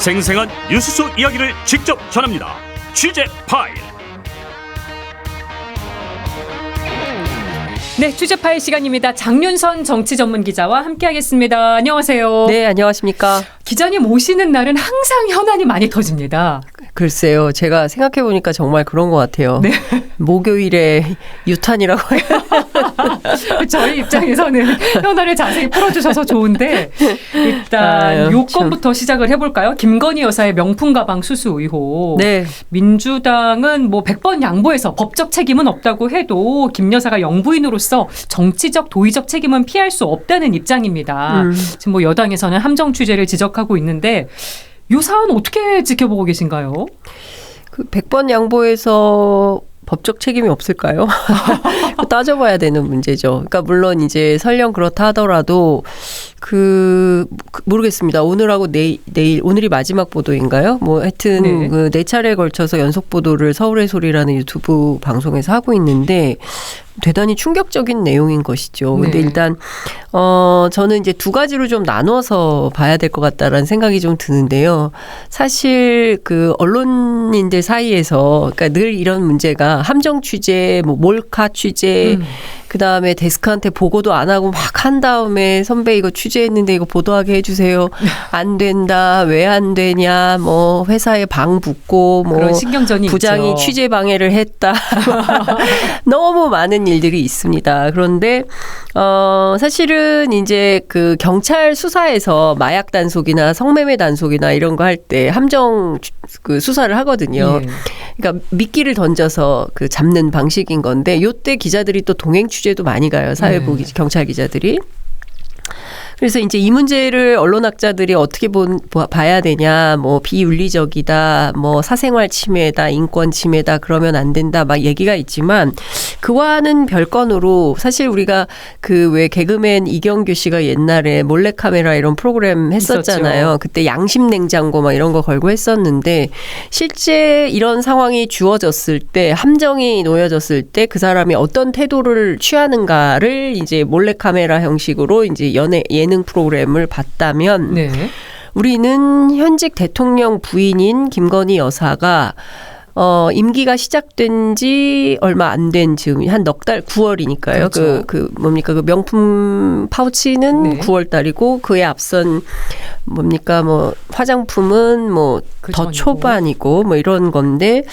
생생한 뉴스 속 이야기를 직접 전합니다. 취재 파일. 네, 취재 파일 시간입니다. 장윤선 정치 전문 기자와 함께하겠습니다. 안녕하세요. 네, 안녕하십니까. 기자님 오시는 날은 항상 현안이 많이 터집니다. 글쎄요, 제가 생각해 보니까 정말 그런 것 같아요. 네. 목요일에 유탄이라고 해요. 저희 입장에서는 현안을 자세히 풀어주셔서 좋은데 일단 아유, 요건부터 시작을 해볼까요? 김건희 여사의 명품 가방 수수 의혹. 네, 민주당은 뭐 100번 양보해서 법적 책임은 없다고 해도 김 여사가 영부인으로서 정치적 도의적 책임은 피할 수 없다는 입장입니다. 음. 지금 뭐 여당에서는 함정 취재를 지적하고 있는데 요 사안 어떻게 지켜보고 계신가요? 그 100번 양보해서 법적 책임이 없을까요? 따져봐야 되는 문제죠. 그러니까 물론 이제 설령 그렇다 하더라도 그, 그 모르겠습니다. 오늘하고 내일, 내일 오늘이 마지막 보도인가요? 뭐 하여튼 네. 그네 차례 걸쳐서 연속 보도를 서울의 소리라는 유튜브 방송에서 하고 있는데 대단히 충격적인 내용인 것이죠. 근데 네. 일단 어 저는 이제 두 가지로 좀 나눠서 봐야 될 것 같다라는 생각이 좀 드는데요. 사실 그 언론인들 사이에서 그러니까 늘 이런 문제가 함정 취재, 뭐 몰카 취재, 음. 그 다음에 데스크한테 보고도 안 하고 막 한 다음에 선배 이거 취재했는데 이거 보도하게 해 주세요. 안 된다. 왜 안 되냐. 뭐 회사에 방 붙고 뭐 부장이 있죠. 취재 방해를 했다. 너무 많은 일들이 있습니다. 그런데 어 사실은 이제 그 경찰 수사에서 마약 단속이나 성매매 단속이나 이런 거 할 때 함정 주- 그 수사를 하거든요. 예. 그러니까 미끼를 던져서 그 잡는 방식인 건데 요때 기자들이 또 동행 취재도 많이 가요. 사회부 네. 기- 경찰 기자들이. 그래서 이제 이 문제를 언론학자들이 어떻게 본, 봐- 봐야 되냐, 뭐 비윤리적이다, 뭐 사생활 침해다, 인권 침해다, 그러면 안 된다, 막 얘기가 있지만 그와는 별건으로 사실 우리가 그 왜 개그맨 이경규 씨가 옛날에 몰래카메라 이런 프로그램 했었잖아요. 있었죠. 그때 양심 냉장고 막 이런 거 걸고 했었는데 실제 이런 상황이 주어졌을 때 함정이 놓여졌을 때 그 사람이 어떤 태도를 취하는가를 이제 몰래카메라 형식으로 이제 연예 예능 프로그램을 봤다면 네. 우리는 현직 대통령 부인인 김건희 여사가 어, 임기가 시작된 지 얼마 안된 즈음, 한넉 달, 9월이니까요. 그렇죠. 그, 그, 뭡니까, 그 명품 파우치는 네. 9월 달이고, 그에 앞선 뭡니까, 뭐, 화장품은 뭐, 그 더 전이고. 초반이고, 뭐 이런 건데,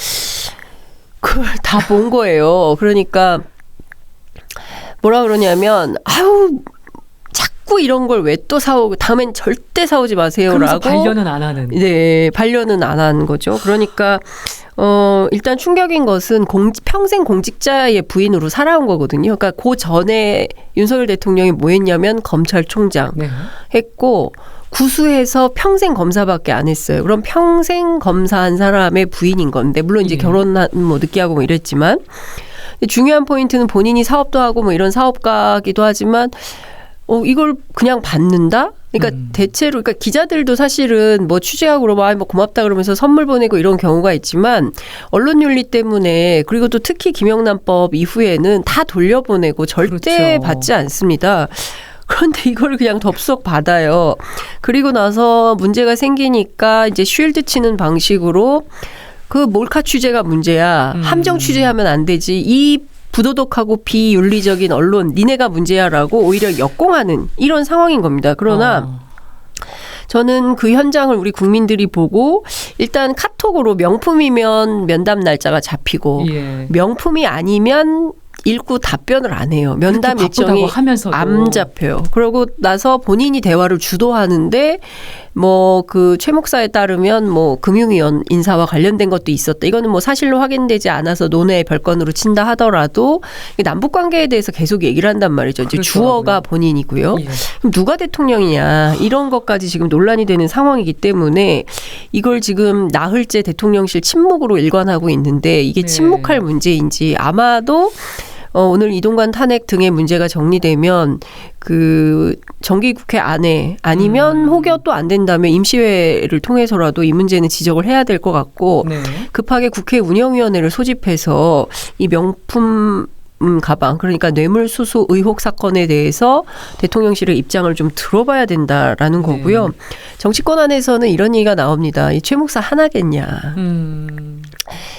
그걸 다 본 거예요. 그러니까, 뭐라 그러냐면, 아우, 자꾸 이런 걸 왜 또 사오고, 다음엔 절대 사오지 마세요라고. 반려는 안 하는. 네, 반려는 안한 거죠. 그러니까 어 일단 충격인 것은 공, 평생 공직자의 부인으로 살아온 거거든요. 그러니까 그 전에 윤석열 대통령이 뭐 했냐면 검찰총장 네. 했고 구수해서 평생 검사밖에 안 했어요. 그럼 평생 검사한 사람의 부인인 건데 물론 이제 예. 결혼 뭐 늦게 하고 뭐 이랬지만 중요한 포인트는 본인이 사업도 하고 뭐 이런 사업가기도 하지만 어 이걸 그냥 받는다? 그러니까 음. 대체로 그러니까 기자들도 사실은 뭐 취재하고 그러면 아이 뭐 고맙다 그러면서 선물 보내고 이런 경우가 있지만 언론 윤리 때문에 그리고 또 특히 김영란법 이후에는 다 돌려보내고 절대 그렇죠. 받지 않습니다. 그런데 이걸 그냥 덥석 받아요. 그리고 나서 문제가 생기니까 이제 쉴드 치는 방식으로 그 몰카 취재가 문제야. 음. 함정 취재하면 안 되지. 이 부도덕하고 비윤리적인 언론 니네가 문제야라고 오히려 역공하는 이런 상황인 겁니다. 그러나 어. 저는 그 현장을 우리 국민들이 보고 일단 카톡으로 명품이면 면담 날짜가 잡히고 예. 명품이 아니면 읽고 답변을 안 해요. 면담 일정이 하면서도 안 잡혀요. 그러고 나서 본인이 대화를 주도하는데 뭐 그 최 목사에 따르면 뭐 금융위원 인사와 관련된 것도 있었다. 이거는 뭐 사실로 확인되지 않아서 논외의 별건으로 친다 하더라도 남북 관계에 대해서 계속 얘기를 한단 말이죠. 이제 그렇더라고요. 주어가 본인이고요. 예. 그럼 누가 대통령이냐 이런 것까지 지금 논란이 되는 상황이기 때문에 이걸 지금 나흘째 대통령실 침묵으로 일관하고 있는데 이게 네. 침묵할 문제인지 아마도 어, 오늘 이동관 탄핵 등의 문제가 정리되면 그 정기국회 안에 아니면 음. 혹여 또 안 된다면 임시회를 통해서라도 이 문제는 지적을 해야 될 것 같고 네. 급하게 국회 운영위원회를 소집해서 이 명품 음, 가방 그러니까 뇌물수수 의혹 사건에 대해서 대통령실의 입장을 좀 들어봐야 된다라는 네. 거고요. 정치권 안에서는 이런 얘기가 나옵니다. 이 최 목사 하나겠냐. 음.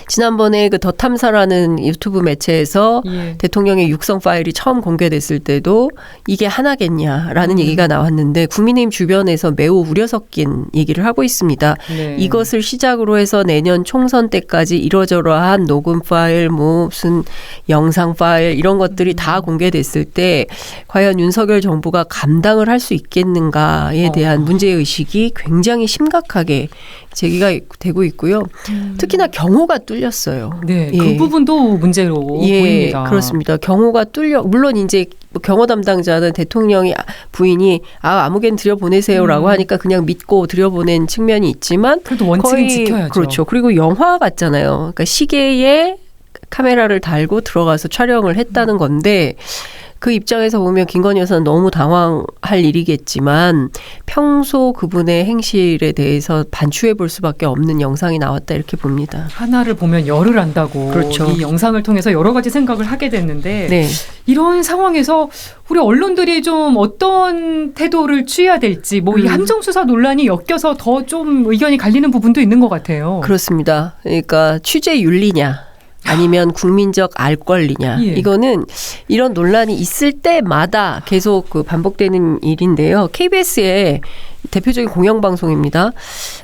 지난번에 그 더 탐사라는 유튜브 매체에서 예. 대통령의 육성 파일이 처음 공개됐을 때도 이게 하나겠냐라는 음. 얘기가 나왔는데 국민의힘 주변에서 매우 우려 섞인 얘기를 하고 있습니다. 네. 이것을 시작으로 해서 내년 총선 때까지 이러저러한 녹음 파일, 뭐 무슨 영상 파일 이런 것들이 음. 다 공개됐을 때 과연 윤석열 정부가 감당을 할 수 있겠는가에 어. 대한 문제 의식이 굉장히 심각하게 제기가 되고 있고요. 특히나 경호가 뚫렸어요. 네, 예. 그 부분도 문제로 예, 보입니다. 그렇습니다. 경호가 뚫려 물론 이제 뭐 경호 담당자는 대통령이 아- 부인이 아 아무개나 들여보내세요라고 음. 하니까 그냥 믿고 들여보낸 측면이 있지만 그래도 원칙은 지켜야죠. 그렇죠. 그리고 영화 같잖아요. 그러니까 시계에 카메라를 달고 들어가서 촬영을 했다는 건데 그 입장에서 보면 김건희 여사는 너무 당황할 일이겠지만 평소 그분의 행실에 대해서 반추해 볼 수밖에 없는 영상이 나왔다 이렇게 봅니다. 하나를 보면 열을 안다고 그렇죠. 이 영상을 통해서 여러 가지 생각을 하게 됐는데 네. 이런 상황에서 우리 언론들이 좀 어떤 태도를 취해야 될지 뭐이 음. 함정 수사 논란이 엮여서 더 좀 의견이 갈리는 부분도 있는 것 같아요. 그렇습니다. 그러니까 취재 윤리냐 아니면 국민적 알 권리냐 예. 이거는 이런 논란이 있을 때마다 계속 그 반복되는 일인데요. KBS의 대표적인 공영방송입니다.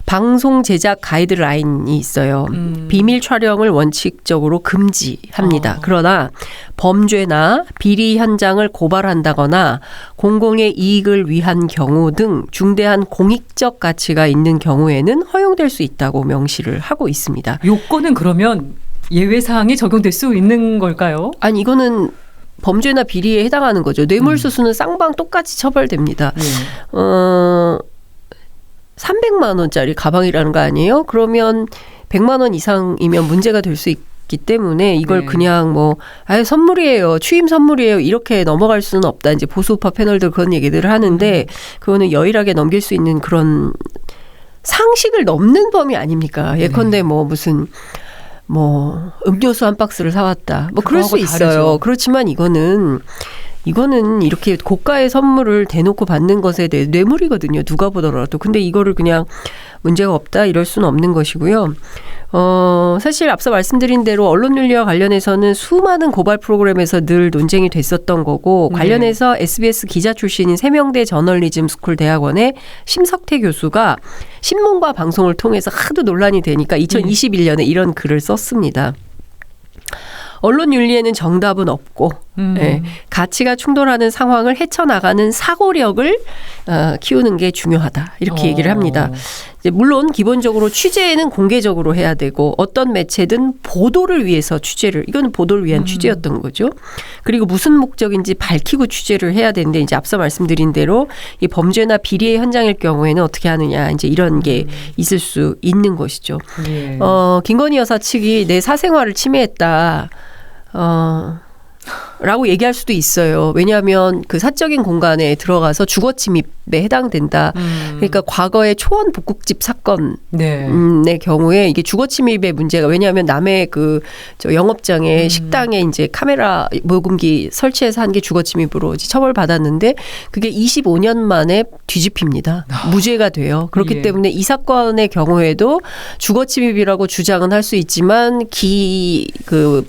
방송 제작 가이드라인이 있어요. 음. 비밀 촬영을 원칙적으로 금지합니다. 어. 그러나 범죄나 비리 현장을 고발한다거나 공공의 이익을 위한 경우 등 중대한 공익적 가치가 있는 경우에는 허용될 수 있다고 명시를 하고 있습니다. 요건은 그러면 예외 사항이 적용될 수 있는 걸까요? 아니 이거는 범죄나 비리에 해당하는 거죠. 뇌물수수는 쌍방 똑같이 처벌됩니다. 예. 어 300만 원짜리 가방이라는 거 아니에요? 그러면 100만 원 이상이면 문제가 될 수 있기 때문에 이걸 네. 그냥 뭐 아유 선물이에요. 취임 선물이에요. 이렇게 넘어갈 수는 없다. 이제 보수우파 패널들 그런 얘기들을 하는데 그거는 여일하게 넘길 수 있는 그런 상식을 넘는 범위 아닙니까? 예컨대 뭐 무슨 뭐 음료수 한 박스를 사왔다. 뭐 그럴 수 있어요. 다르죠. 그렇지만 이거는 이거는 이렇게 고가의 선물을 대놓고 받는 것에 대해 뇌물이거든요. 누가 보더라도. 근데 이거를 그냥 문제가 없다 이럴 수는 없는 것이고요. 어, 사실 앞서 말씀드린 대로 언론 윤리와 관련해서는 수많은 고발 프로그램에서 늘 논쟁이 됐었던 거고 네. 관련해서 SBS 기자 출신인 세명대 저널리즘 스쿨 대학원의 심석태 교수가 신문과 방송을 통해서 하도 논란이 되니까 2021년에 이런 글을 썼습니다. 언론 윤리에는 정답은 없고 음. 예, 가치가 충돌하는 상황을 헤쳐나가는 사고력을 어, 키우는 게 중요하다 이렇게 어. 얘기를 합니다. 이제 물론 기본적으로 취재는 공개적으로 해야 되고 어떤 매체든 보도를 위해서 취재를 이거는 보도를 위한 음. 취재였던 거죠. 그리고 무슨 목적인지 밝히고 취재를 해야 되는데 이제 앞서 말씀드린 대로 이 범죄나 비리의 현장일 경우에는 어떻게 하느냐 이제 이런 게 있을 수 있는 것이죠. 예. 어, 김건희 여사 측이 내 사생활을 침해했다. 어, 라고 얘기할 수도 있어요. 왜냐하면 그 사적인 공간에 들어가서 주거 침입에 해당된다. 음. 그러니까 과거의 초원 복국집 사건의 네. 경우에 이게 주거 침입의 문제가 왜냐하면 남의 그 저 영업장에 음. 식당에 이제 카메라 모금기 설치해서 한 게 주거 침입으로 이제 처벌 받았는데 그게 25년 만에 뒤집힙니다. 무죄가 돼요. 그렇기 예. 때문에 이 사건의 경우에도 주거 침입이라고 주장은 할 수 있지만 기 그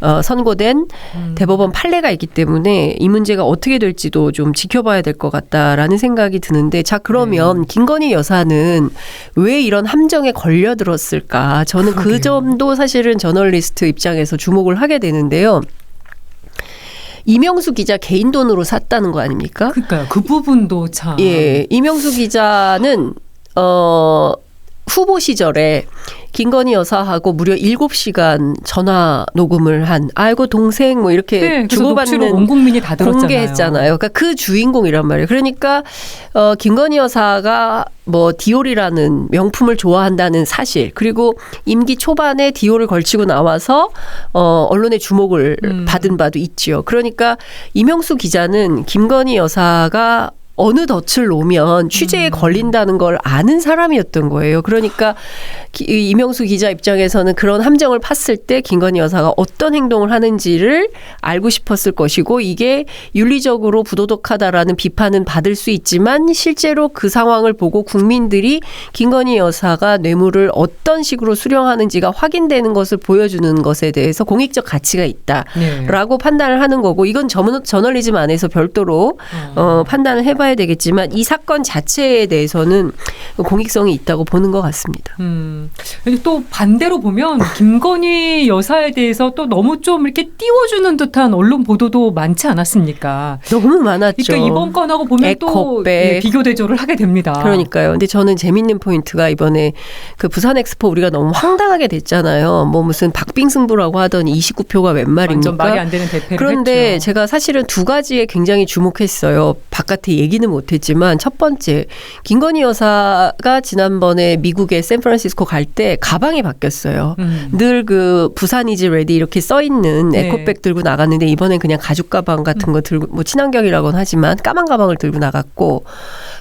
어, 선고된 음. 대법원 판례가 있기 때문에 이 문제가 어떻게 될지도 좀 지켜봐야 될 것 같다라는 생각이 드는데 자 그러면 음. 김건희 여사는 왜 이런 함정에 걸려들었을까? 저는 그 그러게요. 점도 사실은 저널리스트 입장에서 주목을 하게 되는데요. 이명수 기자 개인 돈으로 샀다는 거 아닙니까? 그러니까요. 그 부분도 참. 예, 이명수 기자는 어 후보 시절에 김건희 여사하고 무려 7시간 전화 녹음을 한 아이고 동생 뭐 이렇게 네, 녹취록 온 주고받는 국민이 다 들었잖아요. 공개했잖아요. 그러니까 그 주인공이란 말이에요. 그러니까 어 김건희 여사가 뭐 디올이라는 명품을 좋아한다는 사실 그리고 임기 초반에 디올을 걸치고 나와서 어 언론의 주목을 음. 받은 바도 있지요. 그러니까 이명수 기자는 김건희 여사가 어느 덫을 놓으면 취재에 음. 걸린다는 걸 아는 사람이었던 거예요. 그러니까 기- 이 이명수 기자 입장에서는 그런 함정을 팠을 때 김건희 여사가 어떤 행동을 하는지를 알고 싶었을 것이고 이게 윤리적으로 부도덕하다라는 비판은 받을 수 있지만 실제로 그 상황을 보고 국민들이 김건희 여사가 뇌물을 어떤 식으로 수령하는지가 확인되는 것을 보여주는 것에 대해서 공익적 가치가 있다. 네. 라고 판단을 하는 거고 이건 저널- 저널리즘 안에서 별도로 어, 판단을 해봐야 되겠지만 이 사건 자체에 대해서는 공익성이 있다고 보는 것 같습니다. 음. 또 반대로 보면 김건희 여사에 대해서 또 너무 좀 이렇게 띄워주는 듯한 언론 보도도 많지 않았습니까? 너무 많았죠. 그러니까 이번 건하고 보면 또 에코백. 예, 비교 대조를 하게 됩니다. 그러니까요. 근데 저는 재밌는 포인트가 이번에 그 부산 엑스포 우리가 너무 황당하게 됐잖아요. 뭐 무슨 박빙승부라고 하더니 29표가 웬 말입니까? 완전 말이 안 되는 대패를 그런데 했죠. 제가 사실은 두 가지에 굉장히 주목했어요. 바깥에 얘기 는 못했지만 첫 번째 김건희 여사가 지난번에 미국의 샌프란시스코 갈 때 가방이 바뀌었어요. 음. 늘그 부산이지 레디 이렇게 써 있는 네. 에코백 들고 나갔는데 이번엔 그냥 가죽 가방 같은 거 들고 뭐 친환경이라고는 하지만 까만 가방을 들고 나갔고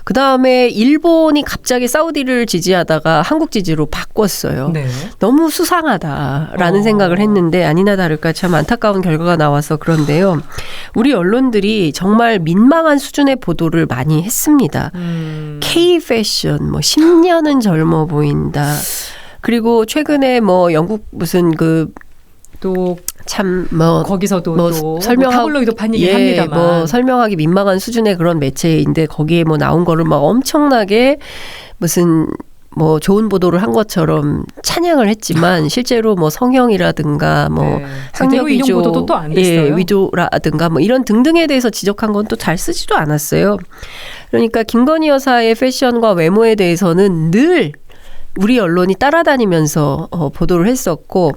그 다음에 일본이 갑자기 사우디를 지지하다가 한국 지지로 바꿨어요. 네. 너무 수상하다라는 어. 생각을 했는데 아니나 다를까 참 안타까운 결과가 나와서 그런데요. 우리 언론들이 정말 민망한 수준의 보도를 많이 했습니다. 음. K 패션 뭐 10년은 젊어 보인다. 그리고 최근에 뭐 영국 무슨 그 또 참뭐 거기서도 뭐또 설명하고- 타블로이드 판 얘기 예, 합니다만 뭐 설명하기 민망한 수준의 그런 매체인데 거기에 뭐 나온 거를 막 엄청나게 무슨 뭐 좋은 보도를 한 것처럼 찬양을 했지만 실제로 뭐 성형이라든가 뭐 네. 학력 위조. 예, 위조라든가 뭐 이런 등등에 대해서 지적한 건 또 잘 쓰지도 않았어요. 그러니까 김건희 여사의 패션과 외모에 대해서는 늘 우리 언론이 따라다니면서 어, 보도를 했었고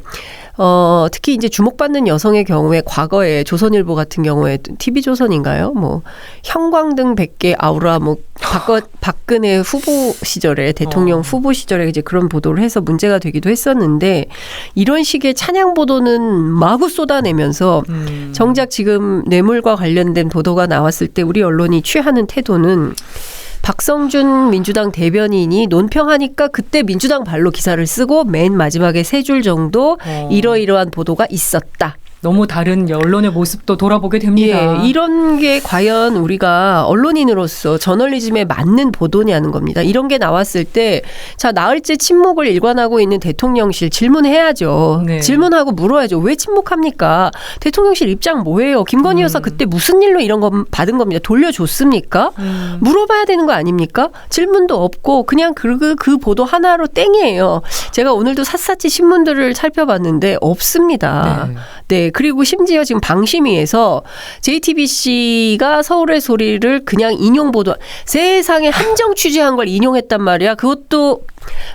어, 특히 이제 주목받는 여성의 경우에 과거에 조선일보 같은 경우에 TV조선인가요? 뭐 형광등 100개 아우라 뭐 박거, 박근혜 후보 시절에 대통령 어. 후보 시절에 이제 그런 보도를 해서 문제가 되기도 했었는데 이런 식의 찬양 보도는 마구 쏟아내면서 음. 정작 지금 뇌물과 관련된 보도가 나왔을 때 우리 언론이 취하는 태도는 박성준 민주당 대변인이 논평하니까 그때 민주당 발로 기사를 쓰고 맨 마지막에 세 줄 정도 어. 이러이러한 보도가 있었다. 너무 다른 언론의 모습도 돌아보게 됩니다. 예, 이런 게 과연 우리가 언론인으로서 저널리즘에 맞는 보도냐는 겁니다. 이런 게 나왔을 때, 자, 나흘째 침묵을 일관하고 있는 대통령실 질문해야죠. 네. 질문하고 물어야죠. 왜 침묵합니까? 대통령실 입장 뭐예요? 김건희 여사 음. 그때 무슨 일로 이런 거 받은 겁니다. 돌려줬습니까? 음. 물어봐야 되는 거 아닙니까? 질문도 없고 그냥 그, 그, 그 보도 하나로 땡이에요. 제가 오늘도 샅샅이 신문들을 살펴봤는데 없습니다. 네. 네. 그리고 심지어 지금 방심위에서 JTBC가 서울의 소리를 그냥 인용 보도 세상에 함정 취재한 걸 인용했단 말이야. 그것도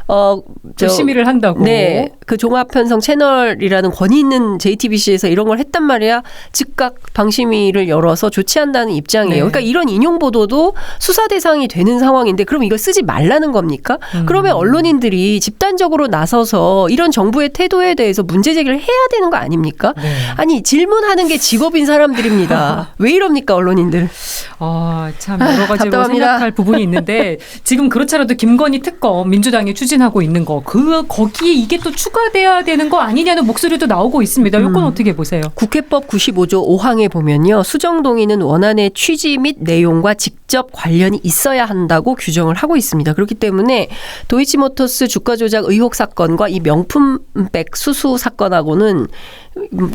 어, 저 심의를 한다고. 네. 그 종합편성 채널이라는 권위 있는 JTBC에서 이런 걸 했단 말이야. 즉각 방심위를 열어서 조치한다는 입장이에요. 네. 그러니까 이런 인용 보도도 수사 대상이 되는 상황인데 그럼 이걸 쓰지 말라는 겁니까? 음. 그러면 언론인들이 집단적으로 나서서 이런 정부의 태도에 대해서 문제 제기를 해야 되는 거 아닙니까? 네. 아니 질문하는 게 직업인 사람들입니다. 왜 이럽니까 언론인들? 아, 참 여러 가지로 답답합니다. 생각할 부분이 있는데 지금 그렇잖아도 김건희 특검 민주당 이 추진하고 있는 거 그 거기에 이게 또 추가돼야 되는 거 아니냐는 목소리도 나오고 있습니다. 이건 음. 어떻게 보세요? 국회법 95조 5항에 보면요. 수정 동의는 원안의 취지 및 내용과 직접 관련이 있어야 한다고 규정을 하고 있습니다. 그렇기 때문에 도이치모터스 주가 조작 의혹 사건과 이 명품백 수수 사건하고는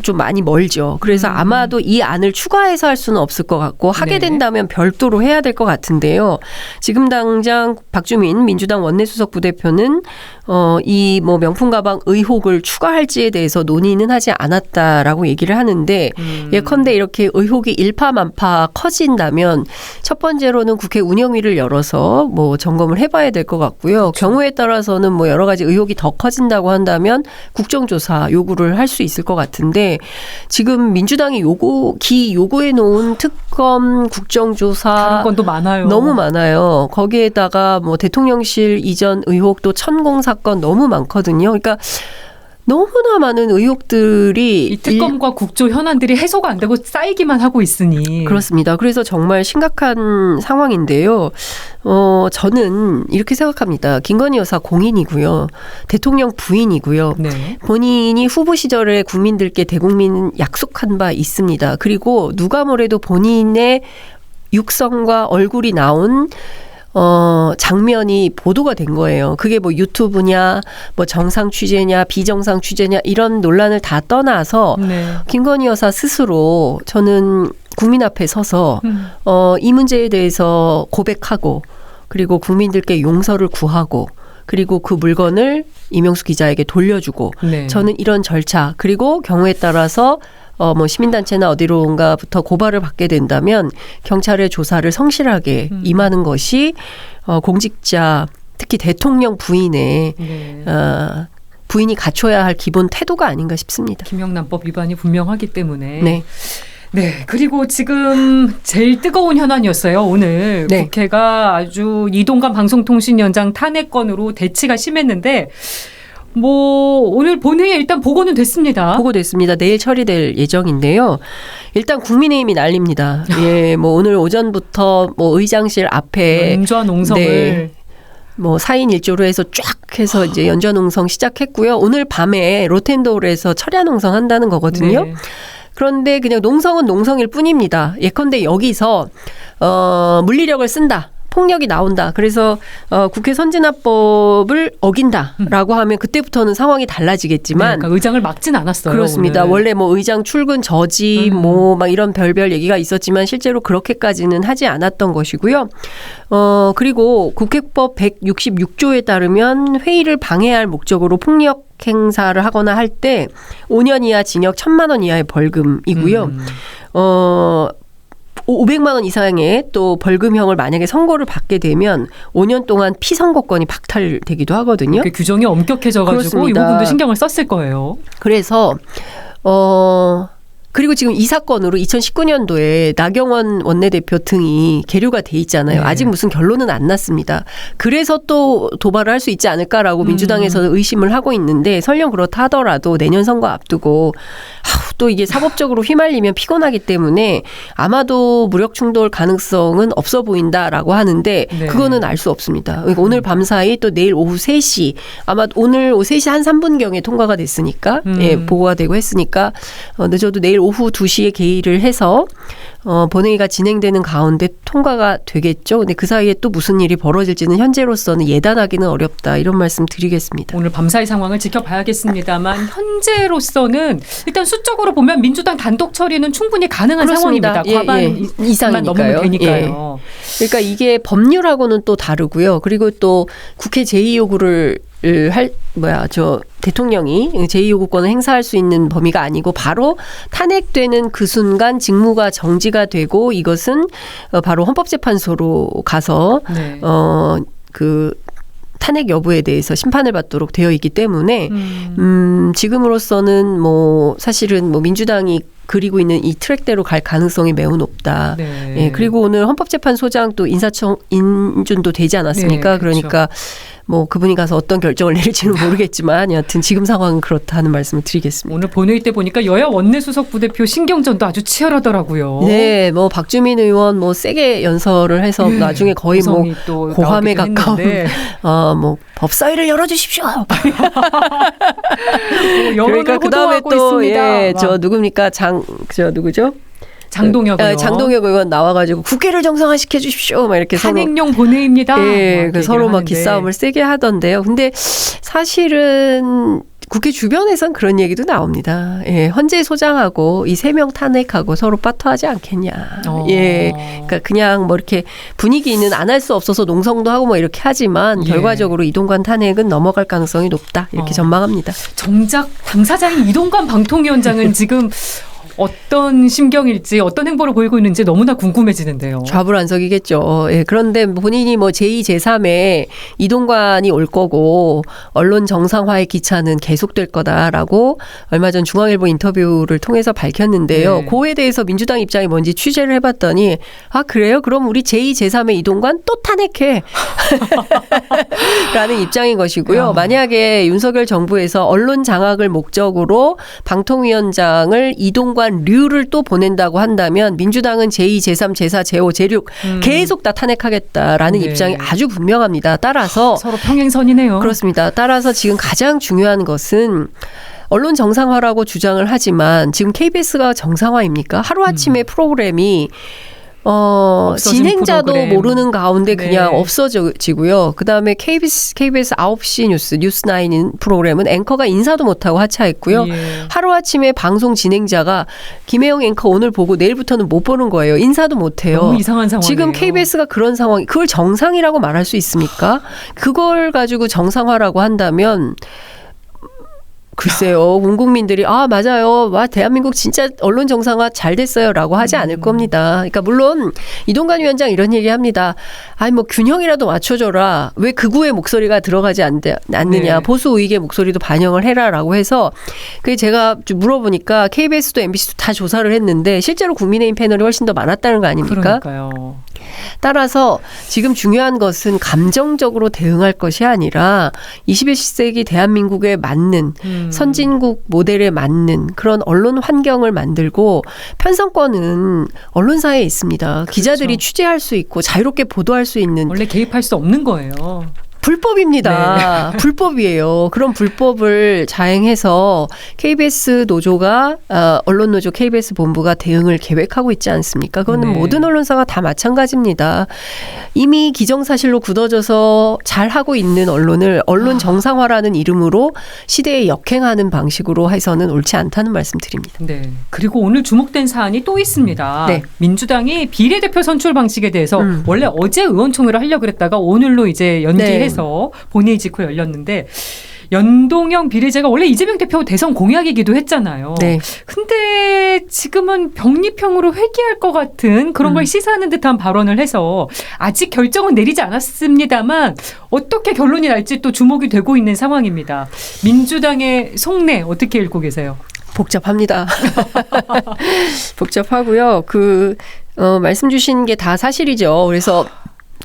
좀 많이 멀죠. 그래서 음. 아마도 이 안을 추가해서 할 수는 없을 것 같고 하게 네. 된다면 별도로 해야 될 것 같은데요. 지금 당장 박주민 민주당 원내수석 부대표는 어, 이 뭐 명품 가방 의혹을 추가할지에 대해서 논의는 하지 않았다라고 얘기를 하는데 음. 예컨대 이렇게 의혹이 일파만파 커진다면 첫 번째로는 국회 운영위를 열어서 뭐 점검을 해봐야 될 것 같고요. 경우에 따라서는 뭐 여러 가지 의혹이 더 커진다고 한다면 국정조사 요구를 할 수 있을 것 같 은데 지금 민주당이 요구 기 요구해 놓은 특검 국정조사 다른 건도 많아요. 너무 많아요. 거기에다가 뭐 대통령실 이전 의혹도 천공 사건 너무 많거든요. 그러니까 너무나 많은 의혹들이 이 특검과 국조 현안들이 해소가 안 되고 쌓이기만 하고 있으니 그렇습니다. 그래서 정말 심각한 상황인데요. 어, 저는 이렇게 생각합니다. 김건희 여사 공인이고요. 대통령 부인이고요. 네. 본인이 후보 시절에 국민들께 대국민 약속한 바 있습니다. 그리고 누가 뭐래도 본인의 육성과 얼굴이 나온 어, 장면이 보도가 된 거예요. 그게 뭐 유튜브냐, 뭐 정상 취재냐, 비정상 취재냐, 이런 논란을 다 떠나서 네. 김건희 여사 스스로 저는 국민 앞에 서서 음. 어, 이 문제에 대해서 고백하고 그리고 국민들께 용서를 구하고 그리고 그 물건을 이명수 기자에게 돌려주고 네. 저는 이런 절차 그리고 경우에 따라서 어 뭐 시민단체나 어디론가부터 고발을 받게 된다면 경찰의 조사를 성실하게 음. 임하는 것이 어 공직자 특히 대통령 부인의 네. 어 부인이 갖춰야 할 기본 태도가 아닌가 싶습니다. 김영란법 위반이 분명하기 때문에 네. 네, 그리고 지금 제일 뜨거운 현안이었어요. 오늘 네. 국회가 아주 이동관 방송통신위원장 탄핵 건으로 대치가 심했는데 뭐 오늘 본회의에 일단 보고는 됐습니다. 보고됐습니다. 내일 처리될 예정인데요. 일단 국민의힘이 난립니다. 예, 뭐 오늘 오전부터 뭐 의장실 앞에 연좌 농성을 네. 뭐 4인 1조로 해서 쫙 해서 이제 연좌 농성 시작했고요. 오늘 밤에 로텐도르에서 철야 농성 한다는 거거든요. 네. 그런데 그냥 농성은 농성일 뿐입니다. 예컨대 여기서 어 물리력을 쓴다. 폭력이 나온다. 그래서 어 국회 선진화법을 어긴다라고 하면 그때부터는 상황이 달라지겠지만 그러니까 의장을 막진 않았어요. 그렇습니다. 오늘. 원래 뭐 의장 출근 저지 음. 뭐막 이런 별별 얘기가 있었지만 실제로 그렇게까지는 하지 않았던 것이고요. 어 그리고 국회법 166조에 따르면 회의를 방해할 목적으로 폭력 행사를 하거나 할 때 5년 이하 징역 1천만 원 이하의 벌금이고요. 음. 어 500만 원 이상의 또 벌금형을 만약에 선고를 받게 되면 5년 동안 피선거권이 박탈되기도 하거든요. 그 규정이 엄격해져 가지고 이 그렇습니다. 부분도 신경을 썼을 거예요. 그래서 어 그리고 지금 이 사건으로 2019년도에 나경원 원내대표 등이 계류가 돼 있잖아요. 네. 아직 무슨 결론은 안 났습니다. 그래서 또 도발을 할 수 있지 않을까라고 음. 민주당에서는 의심을 하고 있는데 설령 그렇다 하더라도 내년 선거 앞두고 아우, 또 이게 사법적으로 휘말리면 피곤하기 때문에 아마도 무력 충돌 가능성은 없어 보인다라고 하는데 네. 그거는 알 수 없습니다. 그러니까 오늘 밤 사이 또 내일 오후 3시 아마 오늘 오후 3시 한 3분경에 통과가 됐으니까 음. 예, 보고가 되고 했으니까 어, 늦어도 내일 오후 2시에 개의를 해서 어, 본회의가 진행되는 가운데 통과가 되겠죠. 근데 그 사이에 또 무슨 일이 벌어질지는 현재로서는 예단하기는 어렵다. 이런 말씀 드리겠습니다. 오늘 밤사이 상황을 지켜봐야겠습니다만 현재로서는 일단 수적으로 보면 민주당 단독 처리는 충분히 가능한 그렇습니다. 상황입니다. 예, 과반 예. 이- 이상이니까요. 되니까요. 그러니까 이게 법률하고는 또 다르고요. 그리고 또 국회 제2요구를 할 뭐야 저 대통령이 제2요구권을 행사할 수 있는 범위가 아니고 바로 탄핵되는 그 순간 직무가 정지가 되고 이것은 어, 바로 헌법재판소로 가서 네. 어그 탄핵 여부에 대해서 심판을 받도록 되어 있기 때문에 음. 음, 지금으로서는 뭐 사실은 뭐 민주당이 그리고 있는 이 트랙대로 갈 가능성이 매우 높다. 네. 예, 그리고 오늘 헌법재판소장 또 인사청 인준도 되지 않았습니까? 네, 그렇죠. 그러니까 뭐 그분이 가서 어떤 결정을 내릴지는 모르겠지만 여하튼 지금 상황은 그렇다는 말씀을 드리겠습니다. 오늘 본회의 때 보니까 여야 원내 수석 부대표 신경전도 아주 치열하더라고요. 네, 뭐 박주민 의원 뭐 세게 연설을 해서 네, 나중에 거의 뭐 고함에 가까운 했는데 어, 뭐 법사위를 열어주십시오. 여론을 그러니까 그 다음에 호도하고 또 있습니다. 예, 저 누굽니까 장저 누구죠? 장동혁 예, 의원. 장동혁 의원 나와가지고 국회를 정상화시켜 주십시오. 막 이렇게 서로 탄핵용 본회의입니다. 예, 막그 서로 막 기싸움을 세게 하던데요. 근데 사실은 국회 주변에선 그런 얘기도 나옵니다. 예, 헌재 소장하고 이 세 명 탄핵하고 서로 빠투하지 않겠냐. 어. 예. 그러니까 그냥 뭐 이렇게 분위기는 안 할 수 없어서 농성도 하고 뭐 이렇게 하지만 예. 결과적으로 이동관 탄핵은 넘어갈 가능성이 높다. 이렇게 어. 전망합니다. 정작 당사자인 이동관 방통위원장은 지금 어떤 심경일지 어떤 행보를 보이고 있는지 너무나 궁금해지는데요. 좌불안석이겠죠. 예, 그런데 본인이 뭐 제2, 제3의 이동관이 올 거고 언론 정상화의 기차는 계속될 거다라고 얼마 전 중앙일보 인터뷰를 통해서 밝혔는데요. 네. 그에 대해서 민주당 입장이 뭔지 취재를 해봤더니 아 그래요? 그럼 우리 제2, 제3의 이동관 또 탄핵해. 라는 입장인 것이고요. 야. 만약에 윤석열 정부에서 언론 장악을 목적으로 방통위원장을 이동관 류를 또 보낸다고 한다면 민주당은 제2, 제3, 제4, 제5, 제6 음. 계속 다 탄핵하겠다라는 네. 입장이 아주 분명합니다. 따라서 서로 평행선이네요. 그렇습니다. 따라서 지금 가장 중요한 것은 언론 정상화라고 주장을 하지만 지금 KBS가 정상화입니까? 하루아침에 프로그램이 어, 진행자도 프로그램. 모르는 가운데 그냥 네. 없어지고요. 그 다음에 KBS, KBS 9시 뉴스, 뉴스9 프로그램은 앵커가 인사도 못하고 하차했고요. 예. 하루아침에 방송 진행자가 김혜영 앵커 오늘 보고 내일부터는 못 보는 거예요. 인사도 못해요. 너무 이상한 상황이에요. 지금 KBS가 그런 상황, 그걸 정상이라고 말할 수 있습니까? 그걸 가지고 정상화라고 한다면 글쎄요, 온 국민들이 아 맞아요, 와 대한민국 진짜 언론 정상화 잘 됐어요라고 하지 않을 겁니다. 그러니까 물론 이동관 위원장 이런 얘기합니다. 아니 뭐 균형이라도 맞춰줘라. 왜 극우의 목소리가 들어가지 않, 않느냐? 네. 보수 우익의 목소리도 반영을 해라라고 해서 그 제가 좀 물어보니까 KBS도 MBC도 다 조사를 했는데 실제로 국민의힘 패널이 훨씬 더 많았다는 거 아닙니까? 그러니까요. 따라서 지금 중요한 것은 감정적으로 대응할 것이 아니라 21세기 대한민국에 맞는 음. 선진국 모델에 맞는 그런 언론 환경을 만들고 편성권은 언론사에 있습니다. 기자들이 취재할 수 있고 자유롭게 보도할 수 있는 원래 개입할 수 없는 거예요. 불법입니다. 네. 불법이에요. 그런 불법을 자행해서 KBS 노조가 어, 언론 노조 KBS 본부가 대응을 계획하고 있지 않습니까? 그거는 네. 모든 언론사가 다 마찬가지입니다. 이미 기정사실로 굳어져서 잘 하고 있는 언론을 아. 언론 정상화라는 이름으로 시대에 역행하는 방식으로 해서는 옳지 않다는 말씀드립니다. 네. 그리고 오늘 주목된 사안이 또 있습니다. 네. 민주당이 비례대표 선출 방식에 대해서 음. 원래 어제 의원총회를 하려고 그랬다가 오늘로 이제 연기해서 본회의 직후 열렸는데 연동형 비례제가 원래 이재명 대표 대선 공약이기도 했잖아요. 네. 근데 지금은 병립형으로 회귀할 것 같은 그런 음. 걸 시사하는 듯한 발언을 해서 아직 결정은 내리지 않았습니다만 어떻게 결론이 날지 또 주목이 되고 있는 상황입니다. 민주당의 속내 어떻게 읽고 계세요? 복잡합니다. 복잡하고요. 그 어, 말씀 주신 게 다 사실이죠. 그래서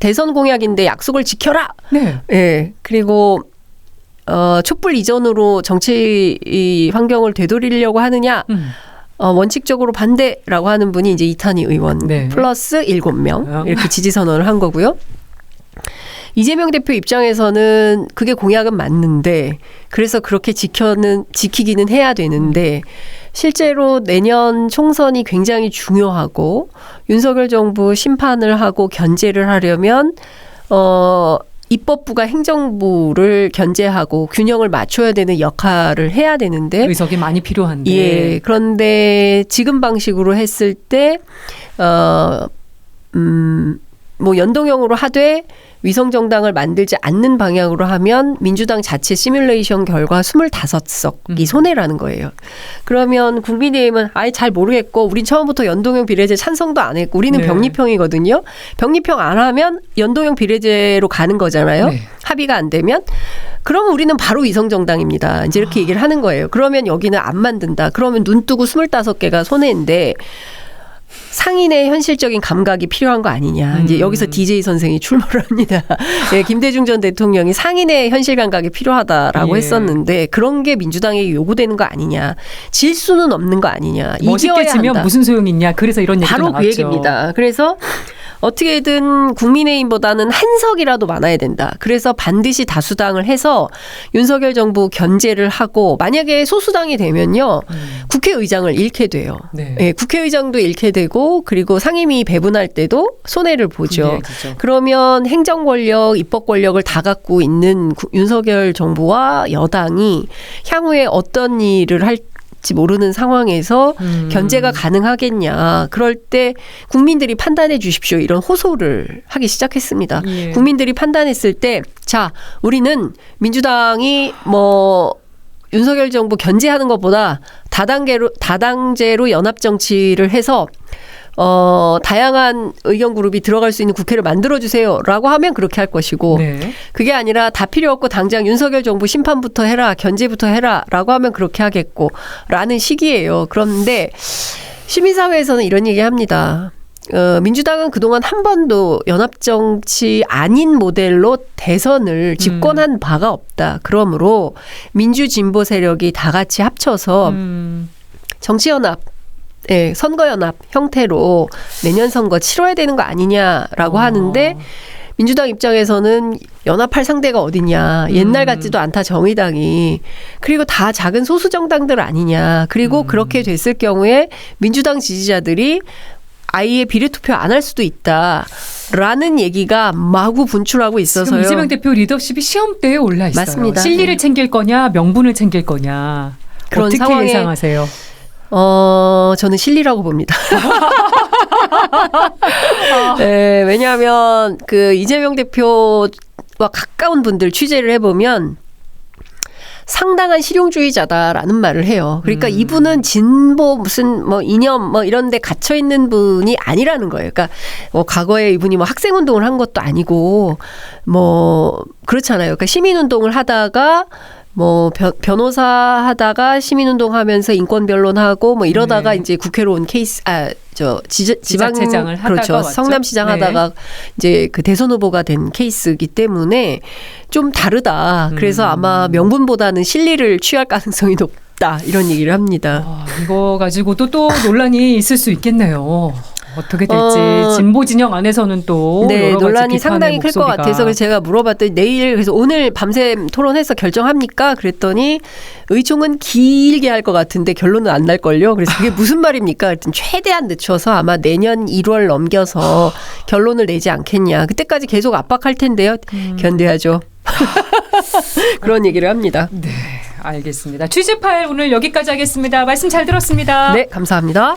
대선 공약인데 약속을 지켜라. 네. 예. 그리고 어, 촛불 이전으로 정치 이 환경을 되돌리려고 하느냐? 음. 어, 원칙적으로 반대라고 하는 분이 이제 이탄희 의원 네. 플러스 일곱 명 어. 이렇게 지지 선언을 한 거고요. 이재명 대표 입장에서는 그게 공약은 맞는데 그래서 그렇게 지켜는 지키기는 해야 되는데 실제로 내년 총선이 굉장히 중요하고 윤석열 정부 심판을 하고 견제를 하려면 어 입법부가 행정부를 견제하고 균형을 맞춰야 되는 역할을 해야 되는데 의석이 많이 필요한데. 예. 그런데 지금 방식으로 했을 때, 어, 음, 뭐 연동형으로 하되 위성 정당을 만들지 않는 방향으로 하면 민주당 자체 시뮬레이션 결과 25석이 음. 손해라는 거예요. 그러면 국민의힘은 아예 잘 모르겠고 우린 처음부터 연동형 비례제 찬성도 안 했고 우리는 네. 병립형이거든요. 병립형 안 하면 연동형 비례제로 가는 거잖아요. 네. 합의가 안 되면 그러면 우리는 바로 위성 정당입니다. 이제 이렇게 얘기를 하는 거예요. 그러면 여기는 안 만든다. 그러면 눈 뜨고 25개가 손해인데 상인의 현실적인 감각이 필요한 거 아니냐. 이제 음. 여기서 DJ 선생이 출마를 합니다. 예, 김대중 전 대통령이 상인의 현실 감각이 필요하다라고 예. 했었는데 그런 게 민주당에게 요구되는 거 아니냐. 질 수는 없는 거 아니냐. 멋있게 이겨야 지면 한다. 무슨 소용이 있냐. 그래서 이런 얘기가 바로 나왔죠. 그 얘기입니다. 그래서 어떻게든 국민의힘보다는 한 석이라도 많아야 된다. 그래서 반드시 다수당을 해서 윤석열 정부 견제를 하고 만약에 소수당이 되면요. 음. 국회의장을 잃게 돼요. 네. 예, 국회의장도 잃게 되고 그리고 상임위 배분할 때도 손해를 보죠. 불리해지죠. 그러면 행정 권력, 입법 권력을 다 갖고 있는 구- 윤석열 정부와 여당이 향후에 어떤 일을 할 지 모르는 상황에서 음. 견제가 가능하겠냐. 그럴 때 국민들이 판단해 주십시오. 이런 호소를 하기 시작했습니다. 예. 국민들이 판단했을 때, 자, 우리는 민주당이 뭐, 윤석열 정부 견제하는 것보다 다단계로 다당제로 연합 정치를 해서 어 다양한 의견 그룹이 들어갈 수 있는 국회를 만들어 주세요라고 하면 그렇게 할 것이고 네. 그게 아니라 다 필요 없고 당장 윤석열 정부 심판부터 해라 견제부터 해라라고 하면 그렇게 하겠고라는 시기예요. 그런데 시민사회에서는 이런 얘기 합니다. 어, 민주당은 그동안 한 번도 연합정치 아닌 모델로 대선을 집권한 바가 없다. 그러므로 민주진보 세력이 다 같이 합쳐서 음, 정치연합, 예, 선거연합 형태로 내년 선거 치러야 되는 거 아니냐라고 어. 하는데 민주당 입장에서는 연합할 상대가 어디냐. 옛날 음. 같지도 않다 정의당이. 그리고 다 작은 소수 정당들 아니냐. 그리고 음. 그렇게 됐을 경우에 민주당 지지자들이 아예 비례투표 안 할 수도 있다. 라는 얘기가 마구 분출하고 있어서요. 이재명 대표 리더십이 시험대에 올라 있어요. 맞습니다. 실리를 챙길 거냐, 명분을 챙길 거냐. 그런 어떻게 상황에 예상하세요? 어, 저는 실리라고 봅니다. 네, 왜냐하면 그 이재명 대표와 가까운 분들 취재를 해보면 상당한 실용주의자다라는 말을 해요. 그러니까 음. 이분은 진보 무슨 뭐 이념 뭐 이런 데 갇혀 있는 분이 아니라는 거예요. 그러니까 뭐 과거에 이분이 뭐 학생 운동을 한 것도 아니고 뭐 그렇잖아요. 그러니까 시민 운동을 하다가 뭐 변, 변호사 하다가 시민운동 하면서 인권 변론하고 뭐 이러다가 네. 이제 국회로 온 케이스 아 저 지방 하다가 그렇죠. 성남시장 네. 하다가 이제 그 대선 후보가 된 케이스이기 때문에 좀 다르다. 그래서 음. 아마 명분보다는 실리를 취할 가능성이 높 다 이런 얘기를 합니다. 아, 이거 가지고도 또 논란이 있을 수 있겠네요. 어떻게 될지 어, 진보 진영 안에서는 또 네, 논란이 상당히 클 것. 같아서 그래서 제가 물어봤더니 내일 그래서 오늘 밤샘 토론해서 결정합니까? 그랬더니 의총은 길게 할 것 같은데 결론은 안 날 걸요. 그래서 그게 무슨 말입니까? 그랬더니 최대한 늦춰서 아마 내년 1월 넘겨서 결론을 내지 않겠냐. 그때까지 계속 압박할 텐데요. 음. 견뎌야죠. 그런 얘기를 합니다. 네, 알겠습니다. 취재 파일 오늘 여기까지 하겠습니다. 말씀 잘 들었습니다. 네, 감사합니다.